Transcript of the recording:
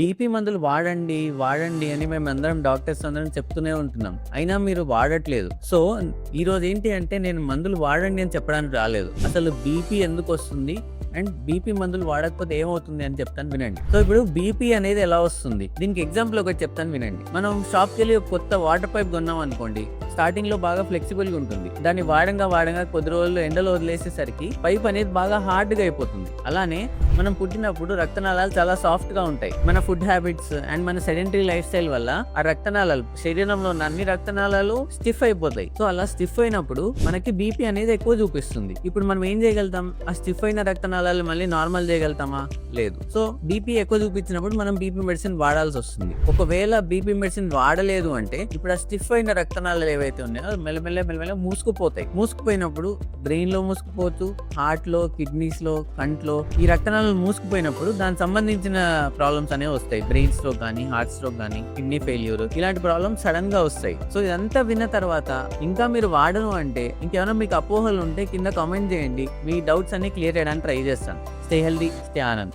BP మందులు వాడండి వాడండి అని మేము అందరం డాక్టర్స్ అందరం చెప్తూనే ఉంటున్నాం. అయినా మీరు వాడట్లేదు. సో ఈ రోజు ఏంటి అంటే నేను మందులు వాడండి అని చెప్పడానికి రాలేదు. అసలు బీపీ ఎందుకు వస్తుంది? అండ్ బీపీ మందులు వాడకపోతే ఏమవుతుంది అని చెప్తాను వినండి. సో ఇప్పుడు బీపీ అనేది ఎలా వస్తుంది? దీనికి ఎగ్జాంపుల్ ఒకటి చెప్తాను వినండి. మనం షాప్కి వెళ్ళి కొత్త వాటర్ పైప్ కొన్నాం అనుకోండి. స్టార్టింగ్లో బాగా ఫ్లెక్సిబుల్గా ఉంటుంది. దాన్ని వాడంగా వాడంగా కొద్ది రోజులు ఎండలో వదిలేసేసరికి పైప్ అనేది బాగా హార్డ్గా అయిపోతుంది. అలానే మనం పుట్టినప్పుడు రక్తనాళాలు చాలా సాఫ్ట్గా ఉంటాయి. మన ఫుడ్ హ్యాబిట్స్ అండ్ మన సెడెంటరీ లైఫ్ స్టైల్ వల్ల ఆ రక్తనాళాలు శరీరంలో ఉన్న అన్ని రక్తనాళాలు స్టిఫ్ అయిపోతాయి. సో అలా స్టిఫ్ అయినప్పుడు మనకి బీపీ అనేది ఎక్కువ చూపిస్తుంది. ఇప్పుడు మనం ఏం చేయగలుగుతాం? ఆ స్టిఫ్ అయిన రక్తనాళాలు మళ్ళీ నార్మల్ చేయగలుగుతామా? లేదు. సో బీపీ ఎక్కువ చూపించినప్పుడు మనం బీపీ మెడిసిన్ వాడాల్సి వస్తుంది. ఒకవేళ బీపీ మెడిసిన్ వాడలేదు అంటే ఇప్పుడు ఆ స్టిఫ్ అయిన రక్తనాళాలు ఏవైతే ఉన్నాయో. అవి మెల్లమెల్ల మెల్లమెల్ల మూసుకుపోతాయి. మూసుకుపోయినప్పుడు బ్రెయిన్లో మూసుకుపోతూ హార్ట్లో కిడ్నీస్లో కంట్లో ఈ రక్తనాళాలు మూసుకుపోయినప్పుడు దానికి సంబంధించిన ప్రాబ్లమ్స్ అనేవి వస్తాయి. బ్రెయిన్ స్ట్రోక్ కానీ హార్ట్ స్ట్రోక్ కానీ కిడ్నీ ఫెయిల్యూర్ ఇలాంటి ప్రాబ్లమ్స్ సడన్గా వస్తాయి. సో ఇదంతా విన్న తర్వాత ఇంకా మీరు వాడను అంటే ఇంకేమైనా మీకు అపోహలు ఉంటే కింద కామెంట్ చేయండి. మీ డౌట్స్ అన్ని క్లియర్ చేయడానికి ట్రై చేస్తాను. Stay healthy stay Anand.